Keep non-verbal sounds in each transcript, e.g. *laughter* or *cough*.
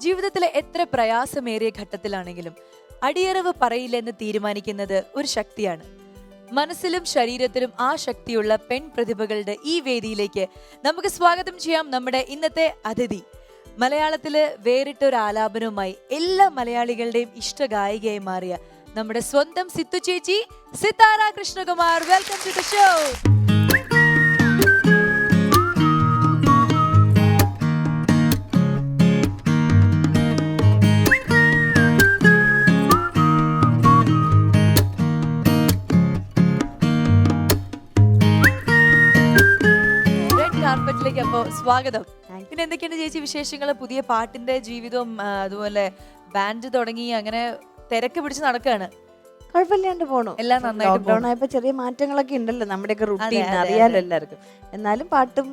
ജീവിതത്തിലെ എത്ര പ്രയാസമേറിയ ഘട്ടത്തിലാണെങ്കിലും അടിയറവ് പറയില്ലെന്ന് തീരുമാനിക്കുന്നത് ഒരു ശക്തിയാണ്. മനസ്സിലും ശരീരത്തിലും ആ ശക്തിയുള്ള പെൺ പ്രതിഭകളുടെ ഈ വേദിയിലേക്ക് നമുക്ക് സ്വാഗതം ചെയ്യാം നമ്മുടെ ഇന്നത്തെ അതിഥി. മലയാളത്തിൽ വേറിട്ട ഒരു ആലാപനവുമായി എല്ലാ മലയാളികളുടെയും ഇഷ്ട ഗായികയായി മാറിയ നമ്മുടെ സ്വന്തം സിത്തു ചേച്ചി Sithara Krishnakumar. Welcome to the show സ്വാഗതം. പിന്നെ എന്തൊക്കെയാണ് ചേച്ചി വിശേഷങ്ങൾ പുതിയ പാട്ടിന്റെ ജീവിതവും അതുപോലെ ബാൻഡ് തുടങ്ങി അങ്ങനെ തിരക്ക് പിടിച്ച് നടക്കുകയാണ് കുഴപ്പമില്ലാണ്ട് പോണു. എല്ലാം നന്നായിട്ട് ലോക്ക്ഡൌൺ ആയപ്പോ ചെറിയ മാറ്റങ്ങളൊക്കെ ഉണ്ടല്ലോ നമ്മുടെയൊക്കെ റുട്ടീൻ അറിയാലോ എല്ലാവർക്കും. എന്നാലും പാട്ടും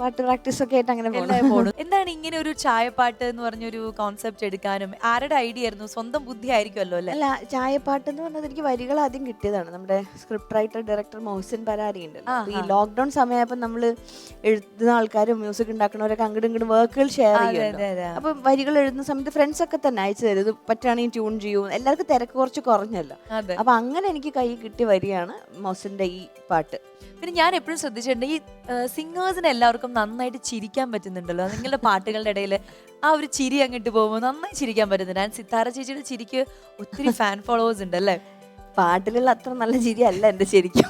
പാട്ട് പ്രാക്ടീസ് ഒക്കെ ആയിട്ട് അങ്ങനെ പോണു. എന്താണ് ഇങ്ങനെ ഒരു ചായപ്പാട്ട് എന്ന് പറഞ്ഞൊരു കോൺസെപ്റ്റ് എടുക്കാനും? ആരുടെ ഐഡിയ ആയിരുന്നു? സ്വന്തം ബുദ്ധി ആയിരിക്കുമല്ലോ അല്ലെ? അല്ല ചായപ്പാട്ട് എന്ന് പറഞ്ഞത് എനിക്ക് വരികൾ ആദ്യം കിട്ടിയതാണ്. നമ്മുടെ script writer director Muhsin Parari ഉണ്ട്. ഈ ലോക്ക്ഡൗൺ സമയമായപ്പോൾ നമ്മൾ എഴുതുന്ന ആൾക്കാരും മ്യൂസിക് ഉണ്ടാക്കുന്നവരൊക്കെ അങ്ങോട്ടും ഇങ്ങോട്ടും വർക്കുകൾ ഷെയർ ചെയ്യുന്നത് അപ്പൊ വരികൾ എഴുതുന്ന സമയത്ത് ഫ്രണ്ട്സ് ഒക്കെ തന്നെ അയച്ചു തരും. ഇത് പറ്റുകയാണെങ്കിൽ ട്യൂൺ ചെയ്യും. എല്ലാവർക്കും തിരക്ക് കുറച്ച് കുറഞ്ഞല്ലോ. അപ്പൊ അങ്ങനെ എനിക്ക് കൈ കിട്ടി വരികയാണ് മോഹ്സിന്റെ ഈ പാട്ട്. പിന്നെ ഞാൻ എപ്പോഴും ശ്രദ്ധിച്ചിട്ടുണ്ട് ഈ സിംഗേഴ്സിന് എല്ലാവർക്കും നന്നായിട്ട് ചിരിക്കാൻ പറ്റുന്നുണ്ടല്ലോ. നിങ്ങളുടെ പാട്ടുകളുടെ ഇടയിൽ ആ ഒരു ചിരി അങ്ങോട്ട് പോകുമ്പോൾ നന്നായി ചിരിക്കാൻ പറ്റുന്നുണ്ട്. ഞാൻ സിത്താര ചേച്ചിയുടെ ചിരിക്ക് ഒത്തിരി ഫാൻ ഫോളോവേഴ്സ് ഉണ്ട് അല്ലേ? പാട്ടിലുള്ള അത്ര നല്ല ചിരി അല്ല എന്റെ ശരിക്കും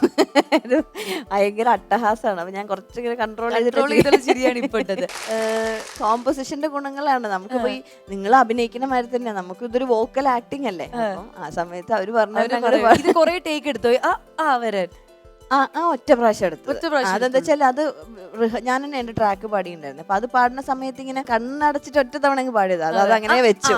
ഭയങ്കര അട്ടഹാസമാണ്. അപ്പൊ ഞാൻ കുറച്ചിങ്ങനെ കൺട്രോൾ കൺട്രോൾ ചെയ്തുള്ള ചിരിയാണ് ഇപ്പൊ ഇട്ടത്. കോമ്പോസിഷന്റെ ഗുണങ്ങളാണ്. നമുക്ക് പോയി നിങ്ങൾ അഭിനയിക്കുന്ന മാതിരി തന്നെ നമുക്ക് ഇതൊരു വോക്കൽ ആക്ടിങ് അല്ലേ? അപ്പം ആ സമയത്ത് അവർ പറഞ്ഞു കൊറേ ടേക്ക് എടുത്തു. ആ ആ വരാൻ. ആ ആ ഒറ്റ പ്രാവശ്യം എടുത്തു ഒറ്റ പ്രാവശ്യം അതെന്താ വെച്ചാൽ അത് ഞാൻ തന്നെ എന്റെ ട്രാക്ക് പാടിയിട്ടുണ്ടായിരുന്നു. അപ്പൊ അത് പാടുന്ന സമയത്ത് ഇങ്ങനെ കണ്ണടച്ചിട്ട് ഒറ്റ തവണ അങ്ങ് പാടിയത്. അത് അത്. അങ്ങനെ വെച്ചു.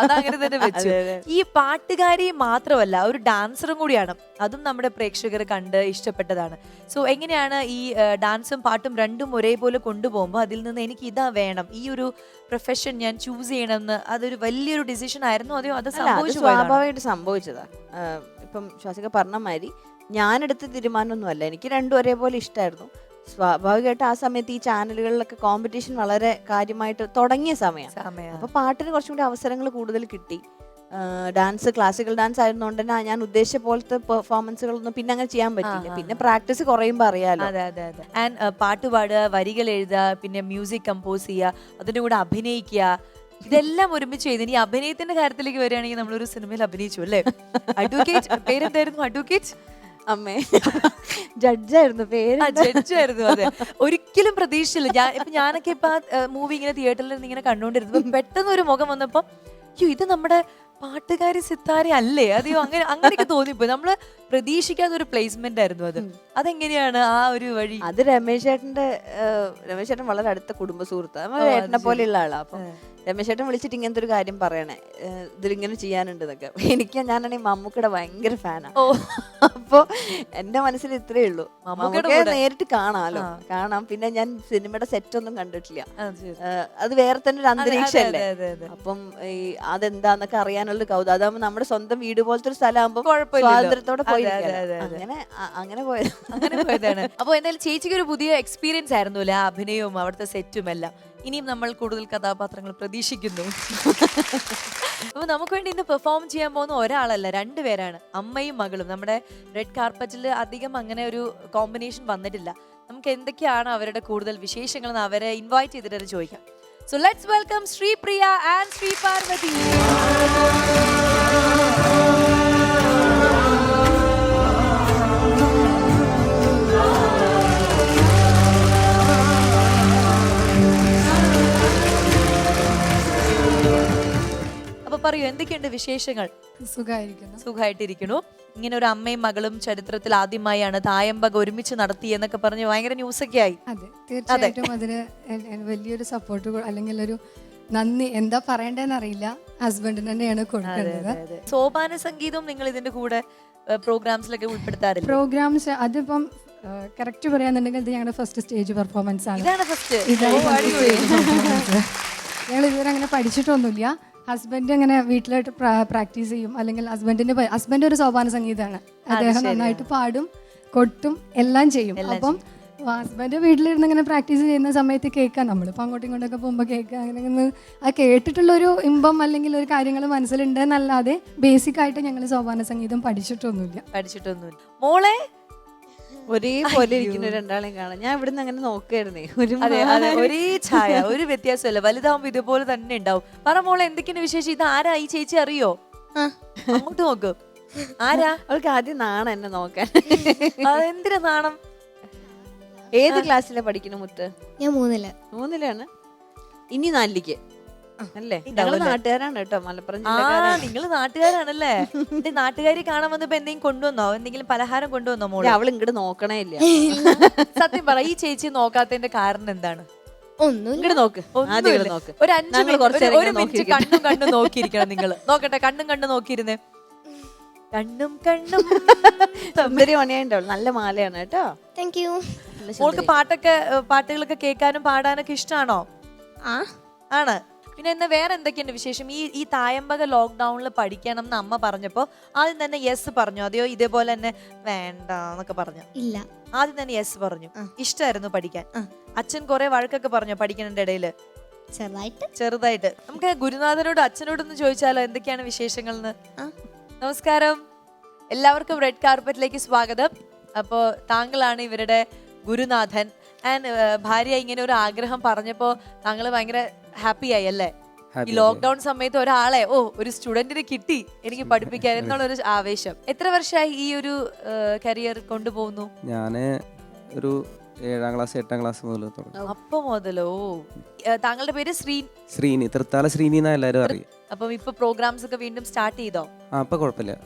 അതങ്ങനെ തന്നെ *laughs* വെച്ചു. ഈ പാട്ടുകാരി മാത്രമല്ല ഒരു ഡാൻസറും കൂടിയാണ്. അതും നമ്മുടെ പ്രേക്ഷകർ കണ്ട് ഇഷ്ടപ്പെട്ടതാണ്. സോ എങ്ങനെയാണ് ഈ ഡാൻസും പാട്ടും രണ്ടും ഒരേപോലെ കൊണ്ടുപോകുമ്പോൾ അതിൽ നിന്ന് എനിക്ക് ഇതാ വേണം ഈ ഒരു പ്രൊഫഷൻ ഞാൻ ചൂസ് ചെയ്യണമെന്ന് അതൊരു വലിയൊരു ഡിസിഷൻ ആയിരുന്നു? അതെയോ അത് സംഭവിച്ചു സ്വാഭാവികമായിട്ട് സംഭവിച്ചതാ. ഇപ്പം ശ്വാസിക പറഞ്ഞ മാതിരി ഞാനെടുത്ത തീരുമാനമൊന്നുമല്ല. എനിക്ക് രണ്ടും ഒരേപോലെ ഇഷ്ടമായിരുന്നു സ്വാഭാവികമായിട്ട് ആ സമയത്ത് ഈ ചാനലുകളിലൊക്കെ കോമ്പറ്റീഷൻ വളരെ കാര്യമായിട്ട് തുടങ്ങിയ സമയം. അപ്പോൾ അപ്പൊ പാട്ടിന് കുറച്ചും കൂടി അവസരങ്ങൾ കൂടുതൽ കിട്ടി. ഡാൻസ് ക്ലാസിക്കൽ ഡാൻസ് ആയിരുന്നോണ്ട് തന്നെ ഞാൻ ഉദ്ദേശിച്ച പോലത്തെ പെർഫോമൻസുകളൊന്നും പിന്നെ അങ്ങനെ ചെയ്യാൻ പറ്റില്ല പിന്നെ പ്രാക്ടീസ് കുറയുമ്പോൾ അറിയാലോ. അതെ അതെ അതെ. ആൻഡ് പാട്ട് പാടുക വരികൾ എഴുതുക പിന്നെ മ്യൂസിക് കമ്പോസ് ചെയ്യുക അതിന്റെ കൂടെ അഭിനയിക്കുക ഇതെല്ലാം ഒരുമിച്ച് ചെയ്ത് ഇനി അഭിനയത്തിന്റെ കാര്യത്തിലേക്ക് വരികയാണെങ്കിൽ നമ്മളൊരു സിനിമയിൽ അഭിനയിച്ചു അല്ലേ? *laughs* അഡ്വക്കേറ്റ് പേരെന്തായിരുന്നു? അഡ്വക്കേറ്റ് അമ്മേ. ജഡ്ജായിരുന്നു പേര് ജഡ്ജായിരുന്നു അതെ. ഒരിക്കലും പ്രതീക്ഷയില്ല. ഞാൻ ഇപ്പൊ ഞാനൊക്കെ ഇപ്പൊ മൂവി ഇങ്ങനെ തിയേറ്ററിൽ നിന്ന് ഇങ്ങനെ കണ്ടുകൊണ്ടിരുന്നു *laughs* പെട്ടെന്ന് ഒരു മുഖം വന്നപ്പോ അയ്യോ ഇത് നമ്മുടെ പാട്ടുകാരി സിത്താര അല്ലേ? അതെയോ? അങ്ങനെ അങ്ങനെയൊക്കെ തോന്നിപ്പോയി. നമ്മൾ പ്രതീക്ഷിക്കാത്ത ഒരു പ്ലേസ്മെന്റ് ആയിരുന്നു അത്. അതെങ്ങനെയാണ് ആ ഒരു വഴി? അത് രമേശ് ചേട്ടന്റെ രമേശ് ചേട്ടൻ വളരെ അടുത്ത കുടുംബ സുഹൃത്ത്. ചേട്ടനെ ഏട്ടനെ പോലെയുള്ള ആളാ. അപ്പം ഏ. രമേശ് വിളിച്ചിട്ട് ഇങ്ങനത്തെ ഒരു കാര്യം പറയണേ. ഇതിലിങ്ങനെ ചെയ്യാനുണ്ട് എന്നൊക്കെ എനിക്ക് ഞാനാണെങ്കിൽ മമ്മൂക്കയുടെ ഭയങ്കര ഫാനാണ് ഓ. അപ്പൊ എന്റെ മനസ്സിൽ ഇത്രേ ഉള്ളൂ. മമ്മൂക്കയെ നേരിട്ട് കാണാലോ? കാണാം. പിന്നെ ഞാൻ സിനിമയുടെ സെറ്റ് ഒന്നും കണ്ടിട്ടില്ല അത് വേറെ തന്നെ ഒരു അന്തരീക്ഷമല്ലേ. അപ്പം ഈ അതെന്താന്നൊക്കെ അറിയാനുള്ള കൗതുകം. അതാകുമ്പോ നമ്മുടെ സ്വന്തം വീട് പോലത്തെ ഒരു സ്ഥലമാകുമ്പോൾ. സ്വാതന്ത്ര്യത്തോടെ പോയി. അങ്ങനെ അങ്ങനെ പോയത്. അങ്ങനെ പോയതാണ്. *laughs* അപ്പൊ എന്തായാലും ചേച്ചിക്ക് ഒരു പുതിയ എക്സ്പീരിയൻസ് ആയിരുന്നു അല്ലേ? അഭിനയവും അവിടുത്തെ സെറ്റും എല്ലാം. ഇനിയും നമ്മൾ കൂടുതൽ കഥാപാത്രങ്ങൾ പ്രതീക്ഷിക്കുന്നു. അപ്പൊ നമുക്ക് വേണ്ടി ഇന്ന് പെർഫോം ചെയ്യാൻ പോകുന്ന ഒരാളല്ല രണ്ടുപേരാണ് അമ്മയും മകളും. നമ്മുടെ റെഡ് കാർപ്പറ്റിൽ അധികം അങ്ങനെ ഒരു കോമ്പിനേഷൻ വന്നിട്ടില്ല. നമുക്ക് എന്തൊക്കെയാണ് അവരുടെ കൂടുതൽ വിശേഷങ്ങൾ എന്ന് അവരെ ഇൻവൈറ്റ് ചെയ്തിട്ട് ചോദിക്കാം. So let's welcome Sreepriya and Sree Parvathy വിശേഷങ്ങൾ? സുഖമായിരിക്കുന്നു സുഖമായിട്ടിരിക്കണു ഇങ്ങനെ ഒരു അമ്മയും മകളും ചരിത്രത്തിൽ ആദ്യമായാണ് തായമ്പക ഒരുമിച്ച് നടത്തി എന്നൊക്കെ പറഞ്ഞ് ഭയങ്കര ന്യൂസൊക്കെ ആയി അതെ. തീർച്ചയായിട്ടും അതിന് വലിയൊരു സപ്പോർട്ട് അല്ലെങ്കിൽ ഒരു നന്ദി. എന്താ പറയണ്ടേന്ന് അറിയില്ല. ഹസ്ബൻഡിന് തന്നെയാണ് കൊടുക്കുന്നത്. സോപാന സംഗീതവും നിങ്ങൾ ഇതിന്റെ കൂടെ പ്രോഗ്രാംസിലൊക്കെ ഉൾപ്പെടുത്താറില്ല? പ്രോഗ്രാംസ് അതിപ്പം കറക്റ്റ് പറയാന്നുണ്ടെങ്കിൽ ഇത് ഞങ്ങളുടെ ഫസ്റ്റ് സ്റ്റേജ് പെർഫോമൻസ് ആണ്. ഞങ്ങൾ ഇതുവരെ അങ്ങനെ പഠിച്ചിട്ടൊന്നുമില്ല. ഹസ്ബൻഡ് അങ്ങനെ വീട്ടിലായിട്ട് പ്രാക്ടീസ് ചെയ്യും. അല്ലെങ്കിൽ ഹസ്ബൻഡിന്റെ ഹസ്ബൻഡ് ഒരു സോപാന സംഗീതമാണ്. അദ്ദേഹം നന്നായിട്ട് പാടും കൊട്ടും എല്ലാം ചെയ്യും. അപ്പം ഹസ്ബൻഡ് വീട്ടിലിരുന്ന് ഇങ്ങനെ പ്രാക്ടീസ് ചെയ്യുന്ന സമയത്ത് കേൾക്കാം. നമ്മളിപ്പോൾ അങ്ങോട്ടും ഇങ്ങോട്ടൊക്കെ പോകുമ്പോൾ കേൾക്കുക അങ്ങനെ ആ കേട്ടിട്ടുള്ളൊരു ഇമ്പം അല്ലെങ്കിൽ ഒരു കാര്യങ്ങൾ മനസ്സിലുണ്ട് എന്നല്ലാതെ ബേസിക് ആയിട്ട് ഞങ്ങൾ സോപാന സംഗീതം പഠിച്ചിട്ടൊന്നുമില്ല. പഠിച്ചിട്ടൊന്നുമില്ല. മോളെ ഒരേപോലെ ഇരിക്കുന്ന രണ്ടാളെയും കാണാം ഞാൻ ഇവിടുന്ന് അങ്ങനെ നോക്കായിരുന്നേ. ഒരു അതെ അതെ ഒരേ ഛായ ഒരു വ്യത്യാസമല്ല വലുതാവുമ്പോ ഇതുപോലെ തന്നെ ഉണ്ടാവും. പറ മോളെ എന്തൊക്കെയാണ് വിശേഷം? ഇത് ആരാ ഈ ചേച്ചി അറിയോ? അങ്ങോട്ട് നോക്ക്. ആരാ? അവൾക്ക് ആദ്യം നാണം എന്നെ നോക്കാൻ. എന്തിനാ നാണം? ഏത് ക്ലാസ്സിലാ പഠിക്കണം മുത്ത്? ഞാൻ മൂന്നിൽ. മൂന്നിലാണ്. ഇനി നാലിലേക്ക്. അല്ലേ? ഞങ്ങൾ? നാട്ടുകാരാണ് കേട്ടോ മലപ്പുറം നിങ്ങൾ നാട്ടുകാരാണല്ലേ? നാട്ടുകാരി കാണാൻ വന്നപ്പോ എന്തെങ്കിലും കൊണ്ടുവന്നോ? എന്തെങ്കിലും പലഹാരം കൊണ്ടുവന്നോ മോളെ? അവൾ ഇങ്ങോട്ട് നോക്കണേ ഇല്ല. സത്യം പറ ഈ ചേച്ചി നോക്കാത്തതിന്റെ കാരണം എന്താണ്? ഒരു അഞ്ചു മിനിറ്റ്. കണ്ണും കണ്ണും നോക്കിയിരിക്കണം നിങ്ങൾ നോക്കട്ടെ കണ്ണും കണ്ണും നോക്കിയിരുന്നേ. കണ്ണും കണ്ണും. സുന്ദരി മണിയുണ്ടാവും നല്ല മാലയാണ് കേട്ടോ. താങ്ക് യു മോൾക്ക് പാട്ടൊക്കെ പാട്ടുകളൊക്കെ കേൾക്കാനും പാടാനൊക്കെ ഇഷ്ടമാണോ ആ. ആണ്. പിന്നെ എന്നാ വേറെ എന്തൊക്കെയുണ്ട് വിശേഷം? ഈ ഈ തായമ്പക ലോക്ക്ഡൌണിൽ പഠിക്കണം എന്ന് അമ്മ പറഞ്ഞപ്പോൾ ആദ്യം തന്നെ യെസ് പറഞ്ഞു. അതെയോ ഇതേപോലെ തന്നെ വേണ്ട എന്നൊക്കെ പറഞ്ഞു. ഇല്ല. ആദ്യം തന്നെ യെസ് പറഞ്ഞു. ഇഷ്ടമായിരുന്നു പഠിക്കാൻ. അച്ഛൻ കുറെ വഴക്കൊക്കെ പറഞ്ഞു പഠിക്കണന്റെ ഇടയിൽ ചെറുതായിട്ട്. ചെറുതായിട്ട്. നമുക്ക് ഗുരുനാഥനോട് അച്ഛനോടൊന്ന് ചോദിച്ചാലോ എന്തൊക്കെയാണ് വിശേഷങ്ങൾ എന്ന് നമസ്കാരം. എല്ലാവർക്കും റെഡ് കാർപ്പറ്റിലേക്ക് സ്വാഗതം. അപ്പോൾ താങ്കളാണ് ഇവരുടെ ഗുരുനാഥൻ. ആൻഡ് ഭാര്യ ഇങ്ങനെ ഒരു ആഗ്രഹം പറഞ്ഞപ്പോൾ താങ്കൾ ഭയങ്കര ഹാപ്പി ആയി അല്ലേ? ഈ ലോക്ക്ഡൌൺ സമയത്ത് ഒരാളെ ഓ ഒരു സ്റ്റുഡന്റിന് കിട്ടി എനിക്ക് പഠിപ്പിക്കാൻ *laughs* എന്നുള്ള ഒരു ആവേശം. എത്ര വർഷമായി ഈ ഒരു കരിയർ കൊണ്ടുപോകുന്നു? ഞാൻ ഒരു ഏഴാം ക്ലാസ് എട്ടാം ക്ലാസ് മുതൽ അപ്പൊ മുതലോ താങ്കളുടെ പേര് ശ്രീ ശ്രീനി തൃത്താല ശ്രീനി എന്നാ എല്ലാരും അറിയും. അപ്പം ഇപ്പൊ പ്രോഗ്രാംസ് ഒക്കെ വീണ്ടും സ്റ്റാർട്ട് ചെയ്തോ? അപ്പൊ കുഴപ്പമില്ല.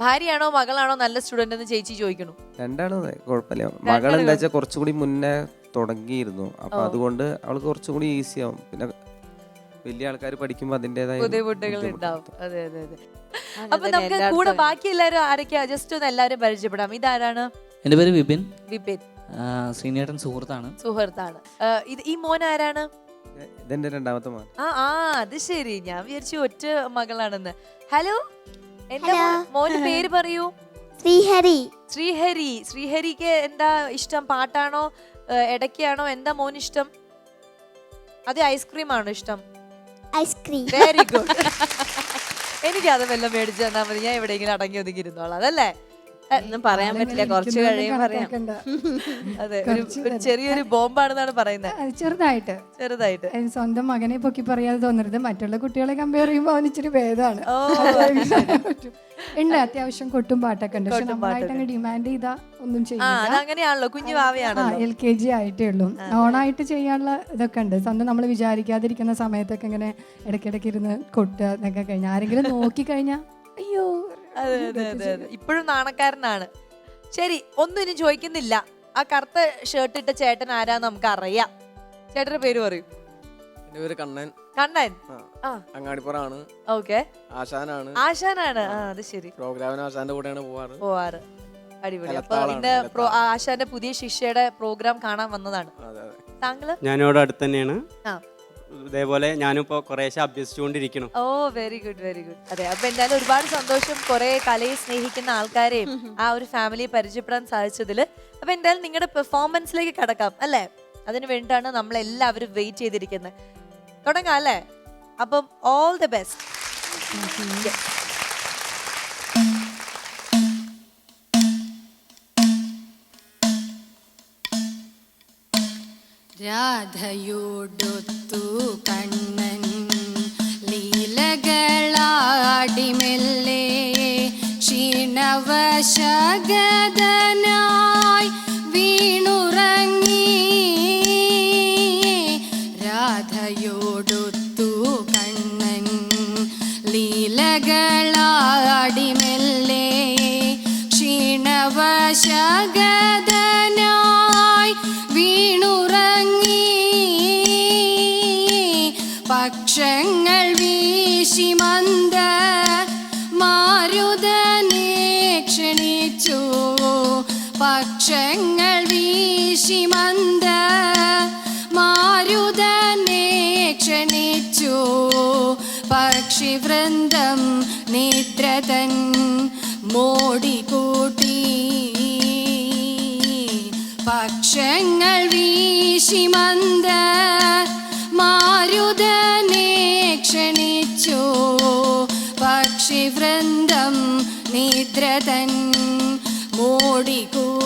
ഭാര്യയാണോ മകളാണോ നല്ല സ്റ്റുഡന്റ് എന്ന് ചേച്ചി ചോദിക്കണു രണ്ടാളും കുഴപ്പമില്ല. മകൾ എന്താ വെച്ചാൽ കുറച്ചുകൂടി മുന്നേ തുടങ്ങിയിരുന്നു. അപ്പൊ അതുകൊണ്ട് അവൾക്ക് കുറച്ചും കൂടി ഈസി ആവും. പിന്നെ വലിയ ആൾക്കാർ പഠിക്കുമ്പോൾ അതിന്റെതായ ബുദ്ധിമുട്ടുകൾ ഉണ്ടാവും അതെ അതെ അതെ. അപ്പൊ നമുക്ക് കൂടെ ബാക്കി എല്ലാവരും ആരൊക്കെയാ? ജസ്റ്റ് ഒന്ന് എല്ലാവരും പരിചയപ്പെടാം. ഇതാരാണ്? എന്റെ പേര് വിപിൻ. വിപിൻ. ആ, ശ്രീനേട്ടൻ സുഹൃത്താണ്. സുഹൃത്താണ്. ഇത് ഈ മോൻ ആരാണ്? ഇതെന്റെ രണ്ടാമത്തെ മോൻ. ആ ആ അത് ശരി. ഞാൻ വിചാരിച്ചു ഒറ്റ മകളാണെന്ന്. ഹലോ എന്താ മോന്റെ പേര് പറയൂ. ശ്രീഹരി. ശ്രീഹരി. ശ്രീഹരിക്ക് എന്താ ഇഷ്ടം? പാട്ടാണോ? ഇടയ്ക്കാണോ? എന്താ മോൻ ഇഷ്ടം? അത് ഐസ്ക്രീം ആണോ ഇഷ്ടം? ഐസ്ക്രീം വെരി ഗുഡ് എനിക്ക് അത് വല്ലതും മേടിച്ചു തന്നാൽ മതി. ഞാൻ എവിടെയെങ്കിലും അടങ്ങി ഒതുങ്ങിയിരുന്നോളാം അതല്ലേ? ഒന്നും പറയാൻ പറ്റില്ല. കുറച്ച് കഴിയും പറയാം. *laughs* അതെ ഒരു ഒരു ചെറിയൊരു ബോംബാണെന്നാണ് പറയുന്നത് അത് ചെറുതായിട്ട്. ചെറുതായിട്ട്. ഏ, സ്വന്തം മകനെ പൊക്കി പറയാതെ തോന്നരുത്. മറ്റുള്ള കുട്ടികളെ കമ്പയർ ചെയ്യുമ്പോൾ അവന് ഇച്ചിരി ഭേദമാണ്. ഓ, ഉണ്ട് അത്യാവശ്യം കൊട്ടും പാട്ടൊക്കെ ഉണ്ട്. പക്ഷെ നമ്മളായിട്ട് അങ്ങ് ഡിമാൻഡ് ചെയ്താ ഒന്നും ആ ചെയ്യില്ല അതങ്ങനെയാണല്ലോ കുഞ്ഞു ആ എൽ കെ ജി ആയിട്ടേ ഉള്ളൂ. ഓണായിട്ട് ചെയ്യാനുള്ള ഇതൊക്കെ ഉണ്ട്. സ്വന്തം നമ്മൾ വിചാരിക്കാതിരിക്കുന്ന സമയത്തൊക്കെ ഇങ്ങനെ ഇടയ്ക്കിടയ്ക്ക് ഇരുന്ന് കൊട്ടുക എന്നൊക്കെ കഴിഞ്ഞാൽ ആരെങ്കിലും നോക്കി കഴിഞ്ഞാ അയ്യോ അതെ അതെ അതെ അതെ. ഇപ്പോഴും നാണക്കാരനാണ്. ശരി ഒന്നും ഇനി ചോദിക്കുന്നില്ല. ആ കറുത്ത ഷർട്ട് ഇട്ട ചേട്ടൻ ആരാന്ന് നമുക്ക് അറിയാം. ചേട്ടന്റെ പേര് പറയൂ. എന്റെ പേര് കണ്ണൻ. കണ്ണൻ? ആ. അങ്ങാടിപ്പുറാണ് ഓക്കെ. ആശാനാണ്. ആശാനാണ്? ആ. അത് ശരി. പ്രോഗ്രാമിന് ആശാന്റെ കൂടെയാണ് പോവാറ്. പോവാറ്. അടിപൊളി. അപ്പൊ നിലത്താളാണ്, പ്രോ-. ആശാന്റെ പുതിയ ശിഷ്യയുടെ പ്രോഗ്രാം കാണാൻ വന്നതാണ്. അതെ അതെ. താങ്കൾ? ഞാനിവിടെ അടുത്ത് തന്നെയാണ്. ആ. ഇതേപോലെ ഞാനിപ്പോ കുറേശ്ശെ അഭ്യസിച്ചുകൊണ്ടിരിക്കണം ഓ വെരി ഗുഡ് വെരി ഗുഡ് അതെ അപ്പൊ എന്തായാലും ഒരുപാട് സന്തോഷം കുറെ കലയെ സ്നേഹിക്കുന്ന ആൾക്കാരെയും ആ ഒരു ഫാമിലിയെ പരിചയപ്പെടാൻ സാധിച്ചതിൽ അപ്പൊ എന്തായാലും നിങ്ങളുടെ പെർഫോമൻസിലേക്ക് കടക്കാം അല്ലേ? അതിനു വേണ്ടിയിട്ടാണ് നമ്മൾ എല്ലാവരും വെയിറ്റ് ചെയ്തിരിക്കുന്നത്. തുടങ്ങാം അല്ലേ? അപ്പം ഓൾ ദി ബെസ്റ്റ് രാധയോടൊത്തു കണ്ണൻ ലീലകളാടി മെല്ലെ പക്ഷങ്ങൾ വീശി മന്ദ മാരുതനെ ക്ഷണിച്ചു. പക്ഷിവൃന്ദം നിദ്രതൻ മോടിക്കൂട്ടി പക്ഷങ്ങൾ വീശി മന്ദ മാരുതനെ ക്ഷണിച്ചു. പക്ഷിവൃന്ദം നിദ്രതൻ മോടിക്കൂട്ടി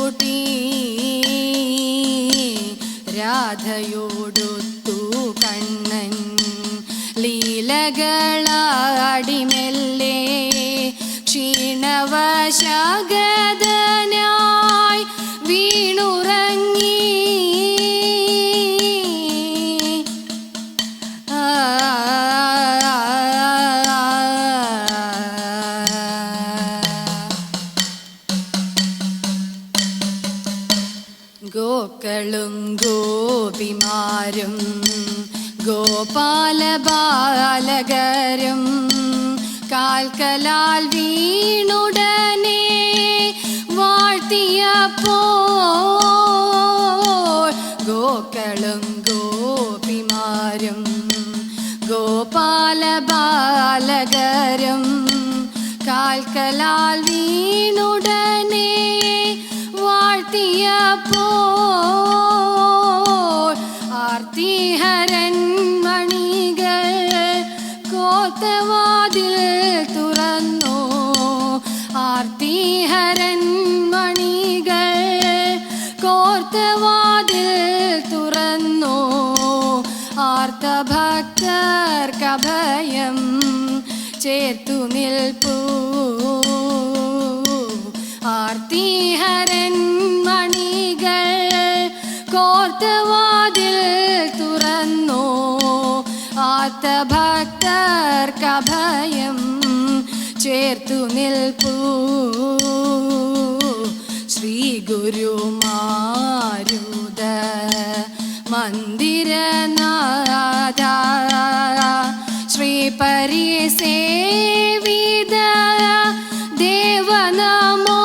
രാധയോടൊത്തു കണ്ണൻ ലീലകളാടിമെല്ലെ ഗോക്കളും ഗോപിമാരും ഗോപാലബാലകരും കാൽക്കലാൽ വീണുടനെ വാഴ്ത്തിയപ്പോൾ ഗോക്കളും ഗോപിമാരും ഗോപാലബാലകരും കാൽക്കലാൽ ചേർത്തു നിൽപ്പൂ ആർത്തിഹരൻ മണികൾ കോർത്തവാതിൽ തുറന്നു. കഭയം ചേർത്തു നിൽപ്പൂ ശ്രീ ഗുരുമാരുത മന്ദിരനാഥ ಪರಿಸೇವಿದ ದೇವನ ಮೋ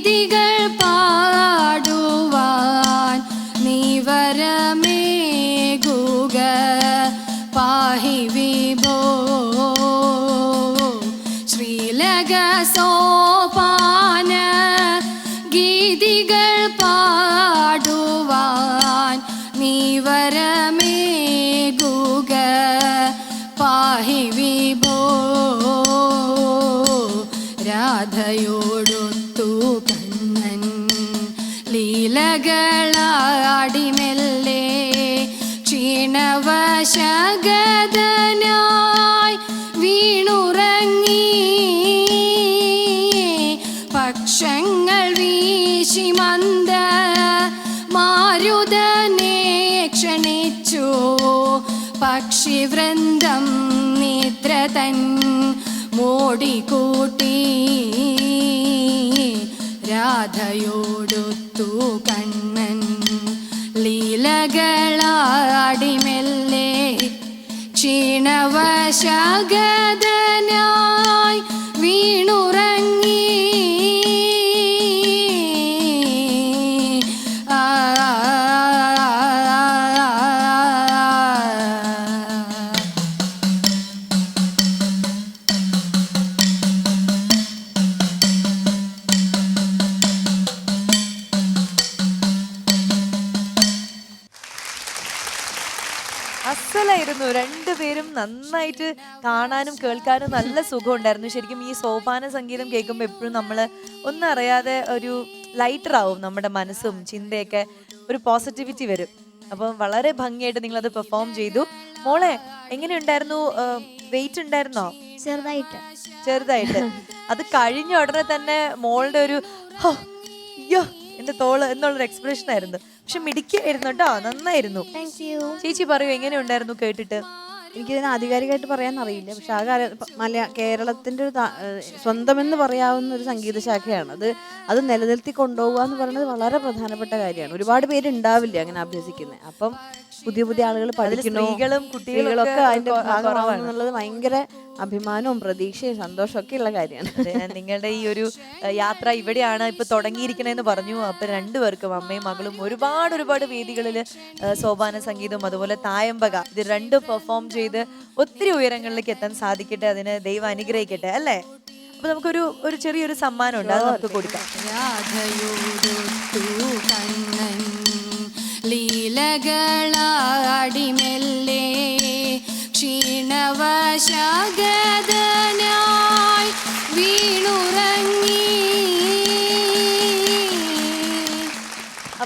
diga. രാധയോടൊത്തു കണ്ണൻ. ലീലകളാടിമെല്ലേ ക്ഷീണവശഗതനായി രാധയോടൊത്തു കണ്ണൻ ലീലകളാടിമെല്ലെ ക്ഷീണവശഗതനായി അസലായിരുന്നു രണ്ടുപേരും നന്നായിട്ട് കാണാനും കേൾക്കാനും നല്ല സുഖം ഉണ്ടായിരുന്നു ശരിക്കും ഈ സോപാന സംഗീതം കേൾക്കുമ്പോൾ എപ്പോഴും നമ്മൾ ഒന്നും അറിയാതെ ഒരു ലൈറ്റർ ആവും നമ്മുടെ മനസ്സും ചിന്തയൊക്കെ. ഒരു പോസിറ്റിവിറ്റി വരും. അപ്പം വളരെ ഭംഗിയായിട്ട് നിങ്ങൾ അത് പെർഫോം ചെയ്തു. മോളെ എങ്ങനെയുണ്ടായിരുന്നു? വെയിറ്റ് ഉണ്ടായിരുന്നോ? ചെറുതായിട്ട്. ചെറുതായിട്ട്. അത് കഴിഞ്ഞ ഉടനെ തന്നെ മോളുടെ ഒരു "ഹോ, അയ്യോ എന്റെ തോൾ എന്നുള്ളൊരു എക്സ്പ്രഷൻ ആയിരുന്നു. പക്ഷെ മിടിക്കായിരുന്നു കേട്ടോ. നന്നായിരുന്നു. ചേച്ചി പറയൂ എങ്ങനെയുണ്ടായിരുന്നു കേട്ടിട്ട്? എനിക്കിതിന് ആധികാരികമായിട്ട് പറയാൻ അറിയില്ല പക്ഷെ ആ കാര്യം മലയാ കേരളത്തിന്റെ ഒരു സ്വന്തമെന്ന് പറയാവുന്ന ഒരു സംഗീത ശാഖയാണ്. അത് അത് നിലനിർത്തി കൊണ്ടുപോകുക എന്ന് പറയുന്നത് വളരെ പ്രധാനപ്പെട്ട കാര്യമാണ്. ഒരുപാട് പേര് ഉണ്ടാവില്ല അങ്ങനെ അഭ്യസിക്കുന്നത്. അപ്പം പുതിയ പുതിയ ആളുകൾ പഠിക്കുന്നു. സ്ത്രീകളും കുട്ടികളും ഒക്കെ അതിന്റെ ഭാഗമാണെന്നുള്ളത് ഭയങ്കര അഭിമാനവും പ്രതീക്ഷയും സന്തോഷവും ഒക്കെ ഉള്ള കാര്യമാണ് നിങ്ങളുടെ ഈ ഒരു യാത്ര ഇവിടെയാണ് ഇപ്പൊ തുടങ്ങിയിരിക്കണേന്ന് പറഞ്ഞു. അപ്പൊ രണ്ടുപേർക്കും അമ്മയും മകളും ഒരുപാട് ഒരുപാട് വേദികളിൽ സോപാന സംഗീതം അതുപോലെ തായമ്പക ഇത് രണ്ടും പെർഫോം ചെയ്ത് ഒത്തിരി ഉയരങ്ങളിലേക്ക് എത്താൻ സാധിക്കട്ടെ അതിന് ദൈവം അനുഗ്രഹിക്കട്ടെ അല്ലേ? അപ്പൊ നമുക്കൊരു ഒരു ചെറിയൊരു സമ്മാനം ഉണ്ട് അത് നമുക്ക് കൊടുക്കാം. ലീലകളാടിമെല്ലെ? ക്ഷീണവശാഗതനായി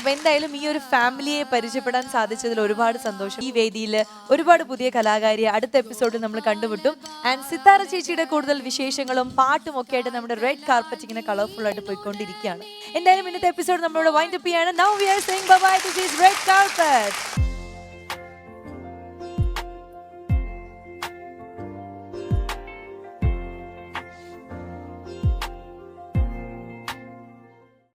അപ്പൊ എന്തായാലും ഈ ഒരു ഫാമിലിയെ പരിചയപ്പെടാൻ സാധിച്ചതിൽ ഒരുപാട് സന്തോഷം. ഈ വേദിയിൽ ഒരുപാട് പുതിയ കലാകാരിയെ അടുത്ത എപ്പിസോഡിൽ നമ്മൾ കണ്ടുമുട്ടും. ആൻഡ് സിത്താര ചേച്ചിയുടെ കൂടുതൽ വിശേഷങ്ങളും പാട്ടും ഒക്കെ ആയിട്ട് നമ്മുടെ റെഡ് കാർപ്പറ്റ് ഇങ്ങനെ കളർഫുൾ ആയിട്ട് പോയിക്കൊണ്ടിരിക്കുകയാണ്. എന്തായാലും ഇന്നത്തെ എപ്പിസോഡ് നമ്മളോട് വൈൻഡപ്പ് ചെയ്യാണ്. Now we are saying bye is red carpet